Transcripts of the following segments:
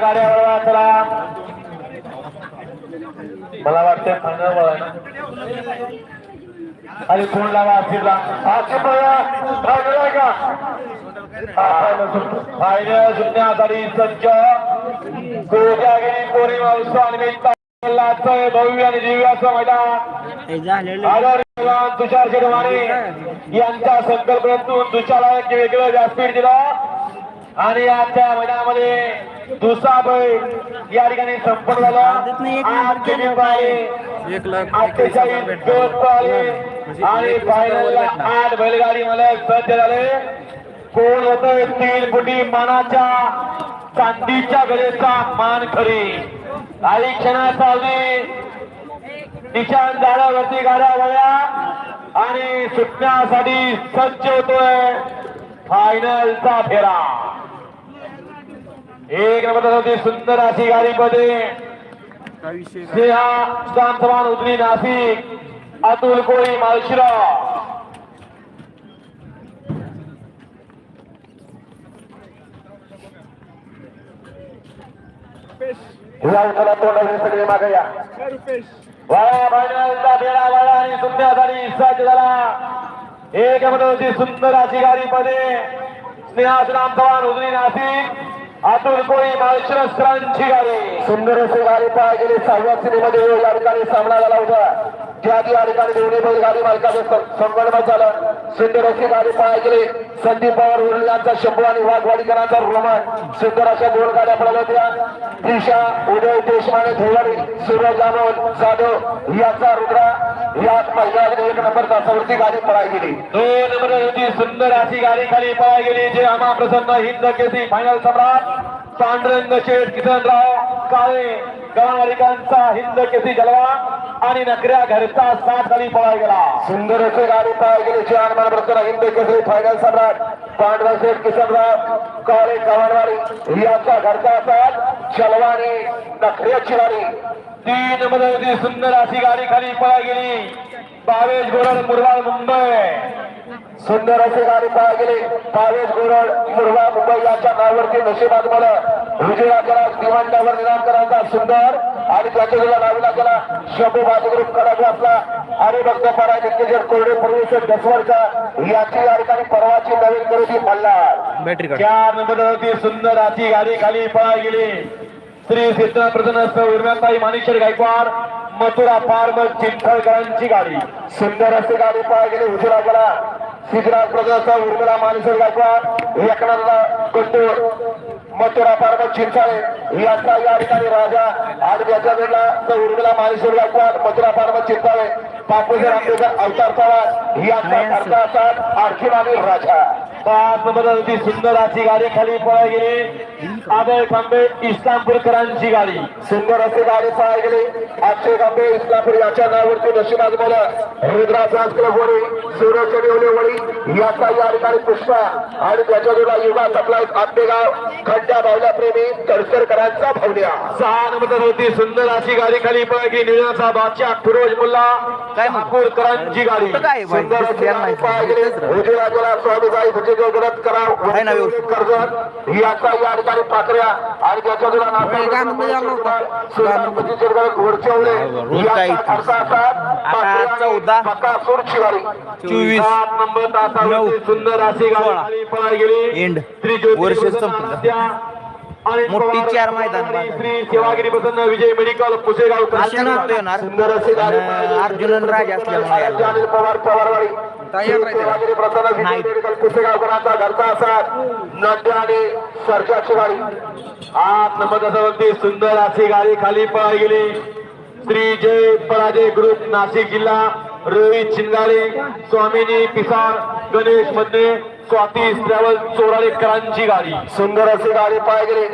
गाड्या वळवा चला मला वाटतं फायनल वळा आणि फोन लावा आसिफला आसिफ फायनल आहे का? फायनल सुटण्यासाठी सज्ज कोजागिरी पौर्णिमा उत्सवानिमित्त भव्य आणि दिव्याचं मैदान. तुषार शेडवाणी यांच्या संकल्पनेतून तुषारला एक वेगळं व्यासपीठ दिलं. आणि आजच्या मैदानामध्ये दुसरा बैल या ठिकाणी संपन्न झाला. एक लाख पाहिले आणि फायनलला आठ बैलगाडी मला सज्ज झाले. कोण होत? तीन फुटी मानाच्या चांदीच्या गळेचा मान खरी. काही क्षणात चालली निशान झाडावरती गाड्या वळ्या. आणि सुटण्यासाठी सज्ज होतोय. फायनलचा फेरा. एक नंबर होती सुंदर अशी गाडी मध्ये विषय स्नेहा शांतवान उजनी नाशिक अतुल कोळी माळशिरा. या उठाला तोंडाने सगळे मागे या. वाळा फायनलचा बेडा वाळा आणि सुंदर सज्ज झाला. एक सुंदर अशी गाडीमध्ये स्नेहा शांतवान उजनी नाशिक. अतुल कोळी माळशिरस्करांची गाडी. सुंदर असे गाडी पाय गेली. सहाव्या सिनेमध्ये या ठिकाणी सामना झाला होता ज्या या ठिकाणी दोन्ही बैलगाडी मालकाचं सं- संगणमत झालं. सुंदर गाडी पाय गेली. संदीप पवार उर्ली यांचा शंभू आणि वाघवाडीकरांचा रोमन. सुंदर अशा दोन गाड्या पडल्या होत्या. दिशा उदय देशमाने धोवाडी सूरज जाधव जाधव याचा रुद्रा. या महिला एक नंबर तासावरती गाडी पळाय गेली. दोन नंबर होती सुंदर अशी गाडी खाली पळाय गेली. जे आम्हा प्रसन्न हिंद केसी फायनल सम्राट पांडुरंग शेठ किसनराव काळे. गवाणवाडिकांचा हिंद केसी जलवा आणि नकऱ्या घरचा साथ खाली पळाय गेला. सुंदर असे गाडी पळाय गेली. चार हनुमान हिंद केसरी फायनल सम्राट. पांडुरंग शेठ किसनराव काळे गवाणवाडी याचा घरचा असतात चलवाणी नखऱ्याची वाणी तीन मध्ये सुंदर अशी गाडी खाली पळा गेली. बावेश गोरड मुरवाड मुंबई. सुंदर अशी गाडी पळा गेली. बावेश गोरड मुरबाड मुंबई यांच्या नावावरती नशिबात मला विजया करा दिवांडावर निराम करायचा सुंदर. आणि त्याच्या तुझ्या नावीला केला. शंभू बाजूग्रुप करायचा आपला आणि भक्त परा नित्यजर कोरडे परमेश्वर दसवरचा याची या ठिकाणी परवाची नवीन खरेदी मल्हार चार नंबर होती सुंदर अशी गाडी खाली पळा गेली. श्री सिद्ध प्रसन्न उर्म्याताई माणिकेश्वर गायकवाड मथुरा फार्म चिंथळकरांची गाडी. सुंदर अशी गाडी पळा गेली. उशिरा गेला सिद्धराज प्रसन्न उर्मिला माणिकेश्वर गायकवाड एकनाथ कुंटूर मथुरा फार्म चिंचाळे याचा या ठिकाणी राजा आणि त्याच्या वेळेला उर्मिला माणिकेश्वर गायकवाड मथुरा फार्म चिंचाळे बापूजी आंबेडकर अवतार पवार याचा घरचा साथ आणखीन आणि राजा. नंबर होती सुंदर अशी गाडी खाली पळा गेली. आदय खांबे इस्लामपूरकरांची गाडी. सुंदर अशी गाडी पळा गेली. अक्षय खांबे इस्लामपूर याच्या नावावरती नशिबात बोला. रुद्रा क्लब वडी सूरज चढवले वडी याचा या ठिकाणी पुष्पा. आणि त्याच्या जोडा युगा सप्लाय आंबेगाव खड्डा बावल्या प्रेमी तडसरकरांचा भावल्या सहा नंबर होती सुंदर अशी गाडी खाली पळा गेली. निळ्याचा बादशाह फिरोज मुल्ला? ठाकूरकरांची गाडी? सुंदर अशी गाडी. पळा गेली. स्वामीबाई भुजगे गरज करा व्यवस्थित? कर्जत याचा या ठिकाणी पाकऱ्या आणि त्याच्या आलं होतं. घोडचवले? आता चौदा, बकासूर शिवारी चोवीस, सात नंबर तासावरती नऊ, सुंदर अशी गाडी गेली वर्ष संपलं. मोठी चार मैदान आणि बांधली. श्री सेवागिरी प्रसन्न विजय मेडिकल पुसेगाव. सुंदर. अर्जुन राजा असल्यामुळे पुसेगावकरांचा घरचा असा आणि गाडी आठ नंबर सुंदर अशी गाडी खाली पळा गेली. श्री जय पराजय ग्रुप नाशिक जिल्हा. रोहित शिंगारे स्वामिनी पिसाळ गणेश मधने स्वाती ट्रॅव्हल चोराळेकरांची गाडी. सुंदर अशी गाडी पाय गेली.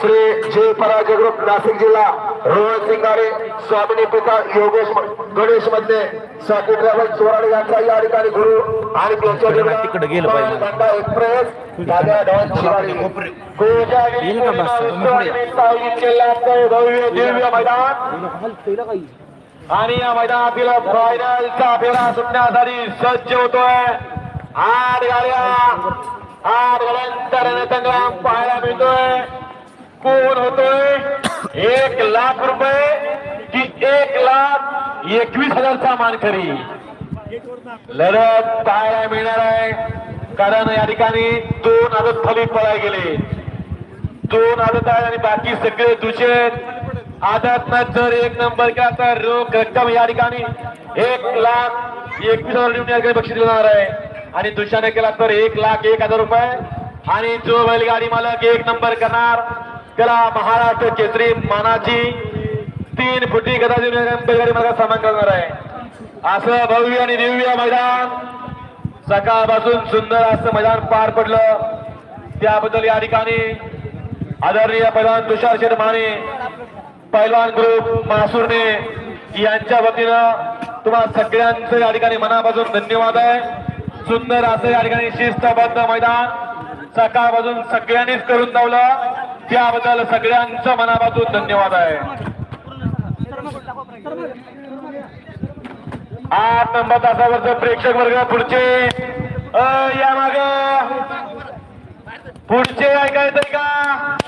श्री जय पराजय ग्रुप नाशिक जिल्हा रोहित सिंगारे स्वामिनी पिसाळ योगेश गणेश मधने स्वाती ट्रॅव्हल चोराळे यांचा या ठिकाणी गुरु आणि त्यांच्या तिकडं- गेलं पाहिजे. एक्सप्रेस दादा बस? जिल्ह्यातलं भव्य दिव्य मैदान. आणि या मैदानातील फायनलचा फेरा सुटण्यासाठी सज्ज होतोय. आठ गाड्या आठ गाड्यांचा रणसंग्राम पाहायला मिळतोय. कोण होतोय? एक लाख रुपये की एक लाख एकवीस हजारचा मानकरी. लढत पाहायला मिळणार आहे. कारण या ठिकाणी दोन आदत खाली पळाय गेले. दोन आदत आहे आणि बाकी सगळे दुसरे आदत जर एक नंबर केला तर रोख रक्कम या ठिकाणी. एक लाख एकवीस हजार देऊन बक्षीस देणार आहे. आणि दुसऱ्याने केला तर एक लाख एक हजार रुपये. आणि जो बैलगाडी मालक एक नंबर करणार त्याला महाराष्ट्र केसरी मानाची तीन फुटी गदा देऊन बैलगाडी मालकात सामान करणार आहे. असं भव्य आणि दिव्य मैदान सकाळपासून सुंदर असं मैदान पार पडलं. त्याबद्दल या ठिकाणी आदरणीय पैलवान तुषार शेठ माने पैलवान ग्रुप मासुरने यांच्या वतीनं तुम्हाला सगळ्यांचं या ठिकाणी मनापासून धन्यवाद आहे. सुंदर असं या ठिकाणी शिस्तबद्ध मैदान सकाळपासून सगळ्यांनीच करून दावलं त्याबद्दल सगळ्यांचं मनापासून धन्यवाद आहे. आठ नंबर तासावरचं प्रेक्षक वर्ग पुढचे. अ, या माग. पुढचे ऐकायचंय का?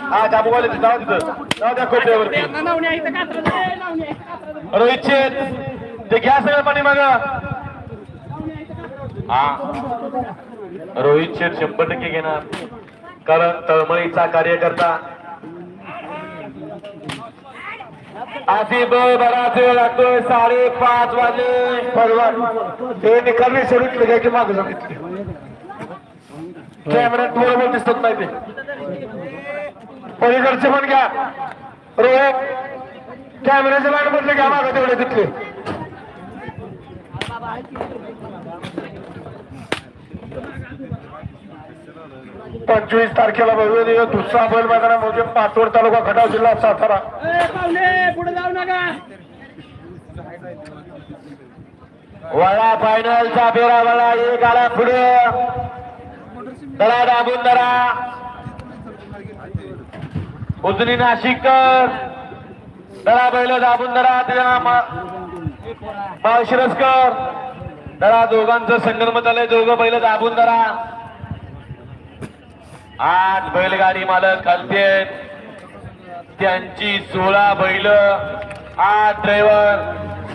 हा जाबूवाले जाऊ तिथं जाऊ द्या कोपऱ्यावरती रोहित शेठ ते घ्या सगळं पाणी माग. हा. रोहित शेठ शंभर टक्के घेणार. कारण तळमळीचा कार्यकर्ता. आसिफ बराच वेळ लागतोय साडेपाच वाजले. परवा. ते निकामी सोडून घ्यायचे मागे सांगितले. कॅमेऱ्यात बरोबर दिसत नाही ते. पलीकडचे पण घ्या. रोहित कॅमेऱ्याचे लाईन मधले घ्या मागे तेवढे तिथले. पंचवीस तारखेला भव्य दुसरा बैल मैदानामध्ये पाचवड तालुका खटाव जिल्हा सातारा. वळा फायनलचा फेरा वळा एक आला पुढे. दळा दाबून धरा उजनी नाशिककर. दळा बैल दाबून धरा त्याच्या माळशिरसकर दळा दोघांचं संगम झालंय दोघं बैल दाबून धरा आठ बैलगाडी मालक खालते त्यांची सोळा बैल आठ ड्रायव्हर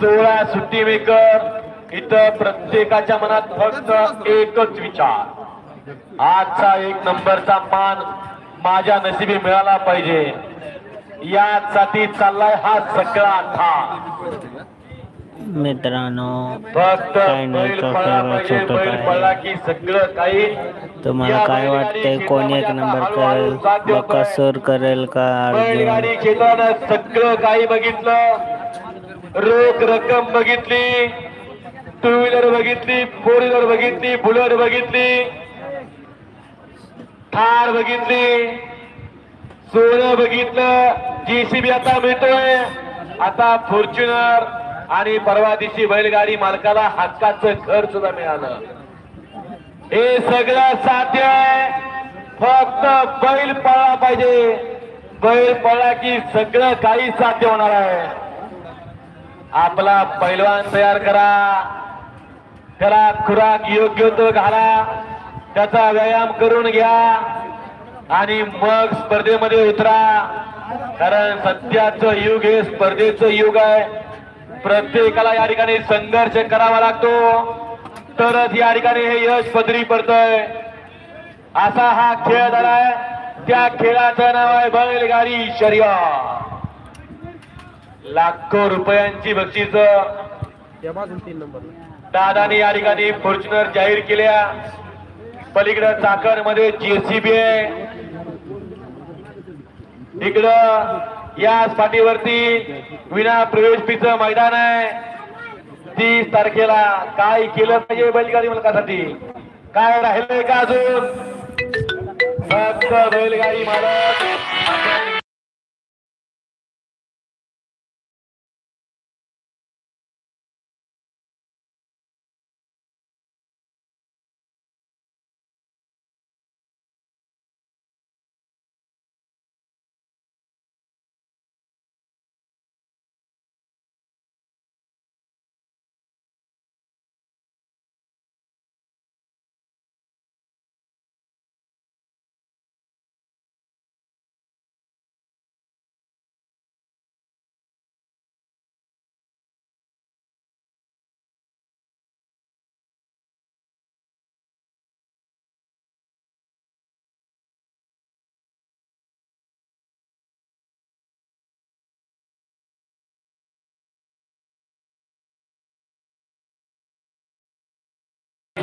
सोळा सुट्टी मेकर इथं प्रत्येकाच्या मनात फक्त एकच विचार. आजचा एक नंबरचा मान माझ्या नशिबी मिळाला पाहिजे. यासाठी चाललाय हा सगळा था. मित्रांनो फक्त तुम्हाला काय वाटतंय? कोण एक क्षेत्रामध्ये नंबर करेल. बकासूर करेल का बैलगाडी क्षेत्रानं सगळं काही बघितलं. रोख रक्कम बघितली. टू व्हीलर बघितली फोर व्हीलर बघितली बुलेट बघितली. थार बघितली. सोनं बघितलं. जेसीबी आता मिळतोय. आता फॉर्च्युनर आणि परवा दिवशी बैलगाडी मालकाला हक्काचं घर सुद्धा मिळालं. हे सगळं साध्य आहे. फक्त बैल पळला पाहिजे. बैल पळला की सगळं काही साध्य होणार आहे. आपला पैलवान तयार करा. त्याला खुराक योग्य तो घाला. त्याचा व्यायाम करून घ्या आणि मग स्पर्धेमध्ये उतरा. कारण सध्याचं युग हे स्पर्धेचं युग आहे. प्रत्येकाला या ठिकाणी संघर्ष करावा लागतो. तरच या ठिकाणी हे यश पदरी पडतंय. असा हा खेळ झालाय. त्या खेळाचं नाव आहे बैलगाडी शर्यत. लाखो रुपयांची बक्षीस दादानी या ठिकाणी फॉर्च्युनर जाहीर केल्या. पलीकडं चाकरमध्ये जेसीबी आहे. इकडं याच पाठीवरती विना प्रवेश फीचं मैदान आहे. तीस तारखेला काय केलं पाहिजे बैलगाडी मालकासाठी? काय राहिलंय का अजून? फक्त बैलगाडी मालक.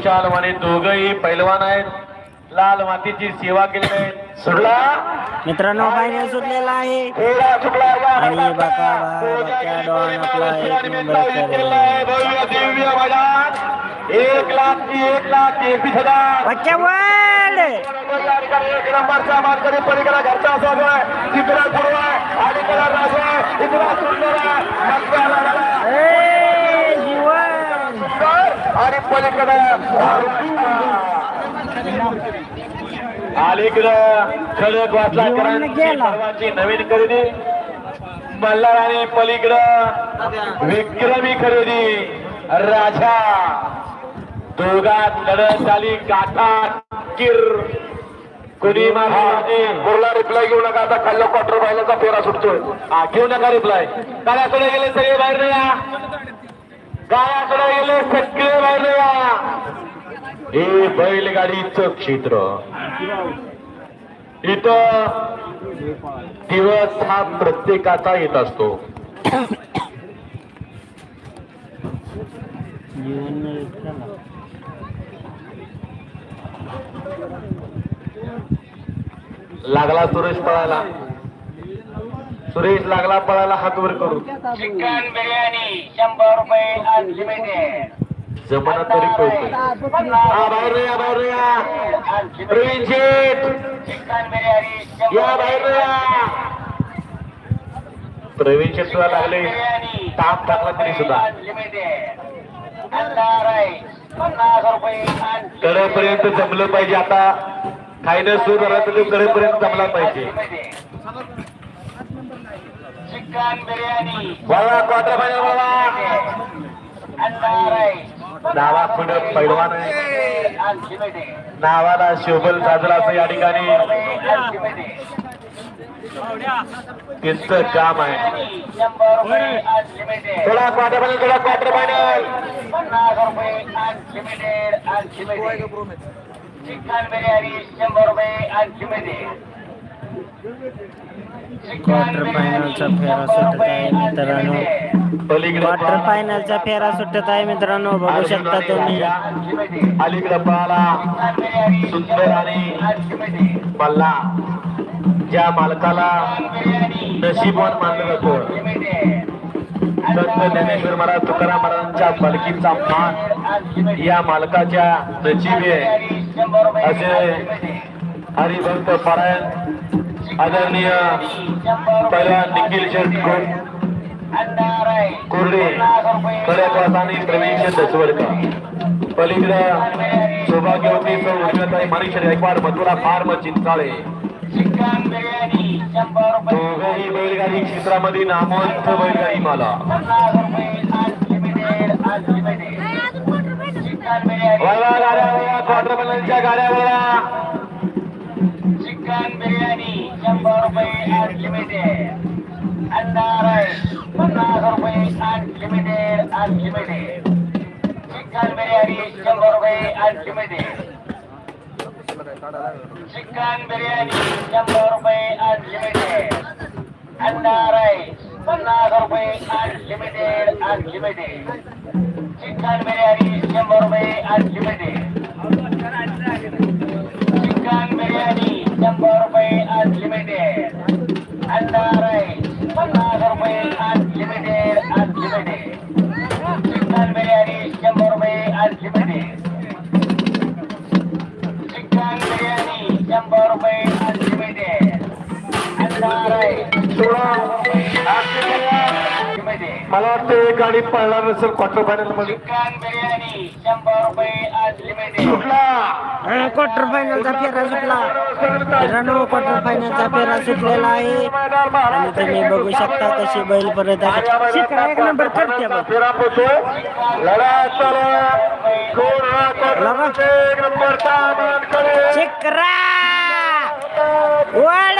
विशाल माने दोघही पैलवान आहेत. लाल मातीची सेवा केलेली आहे सुटला? मित्रांनो फायनल सुटलेला आहे. आणि डॉन आपला एक नंबर लाख ती एक लाख एकवीस हजार. बच्चा वर्ल्ड नंबरचा मानकरी पलीकडे घरचा आहे. तिकडे पूर्व राजू इकडे सुंदर आणि पलीकडे अलीकडं खडक वाचला. सर्वांची नवीन खरेदी. मल्हार आणि पलीकडं विक्रमी खरेदी राजा. दोघात लढत झाली गाठा किर. कुणी बोरला रिप्लाय घेऊ नका आता खाल्लं क्वार्टर फायनलचा फेरा सुटतोय. हा घेऊ नका रिप्लाय गाड्याकडे गेले सगळे बाहेर नाही गावाकडे गेले सगळे राहिले हे बैलगाडीचं क्षेत्र. इथं दिवस हा प्रत्येकाचा येत असतो. लागला सुरेश पळायला. सुरेश लागला पळायला हात वर करू चिकन बिर्याणी शंभर रुपये अनलिमिटेड जमाना तरी कळतोय. हा बाहेर या बाहेर या. प्रवीण शेठ चिकन बिर्याणी या बाहेर या. प्रवीण शेठ सुद्धा लागले. ताप टाकला तरी सुद्धा. कडेपर्यंत जमलं पाहिजे आता. खायनं सुरू झाला तर कडेपर्यंत जमला पाहिजे. अंडा राईस नावा पुढं पैलवान नावाला शोभल साजरा असं या ठिकाणी त्यांचं काम आहे थोडा क्वार्टर फायनल थोडा क्वार्टर फायनल चिकन बिर्याणी शंभर रुपये अनलिमिटेड क्वार्टर फायनलचा फेरा सुटत आहे मित्रांनो. क्वार्टर फायनलचा फेरा सुटत आहे मित्रांनो. बघू शकता तुम्ही. अलीकडे पाला सुंदर आणि पल्ला ज्या मालकाला नशीबवान मानलं जातो. संत ज्ञानेश्वर महाराज तुकाराम महाराजांच्या पालखीचा मान या मालकाच्या नशिबी आहे. असे हरिभक्त पारायण आदरणीय पैलवान निखिल शेठ कुर्डे खड्यापास आणि प्रवीण दसवडकर पलीकडे सौभाग्यवती सौ उजव्याताई माणिक गायकवाड मथुरा फार्म चिंचाळे चिकन बैलगाडी क्षेत्रामध्ये नामवंत बैलगाडी मला. गाड्या क्वार्टर गाड्या चिकन बिर्याणी शंभर रुपये अनलिमिटेड अंडा राईस पन्नास रुपये अनलिमिटेड अनलिमिटेड चिकन बिर्याणी शंभर रुपये अनलिमिटेड चिकन बिर्याणी शंभर रुपये अनलिमिटेड अंडा राईस पन्नास रुपये अनलिमिटेड अनलिमिटेड चिकन बिर्याणी शंभर मला वाटतं एक गाडी पळणार नसेल क्वार्टर फायनलमध्ये. सुटला. क्वार्टर फायनलचा फेरा सुटला. मित्रांनो क्वार्टर फायनलचा फेरा सुटलेला आहे. आणि तुम्ही बघू शकता कशी बैल परत आहे. शिखरा एक नंबर करते फेरा पोचोय लढा चालू हा एक नंबरचा वड.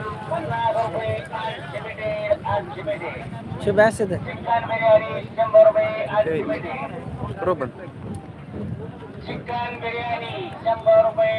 शुभ असत बरोबर चिकन बिर्याणी शंभर रुपये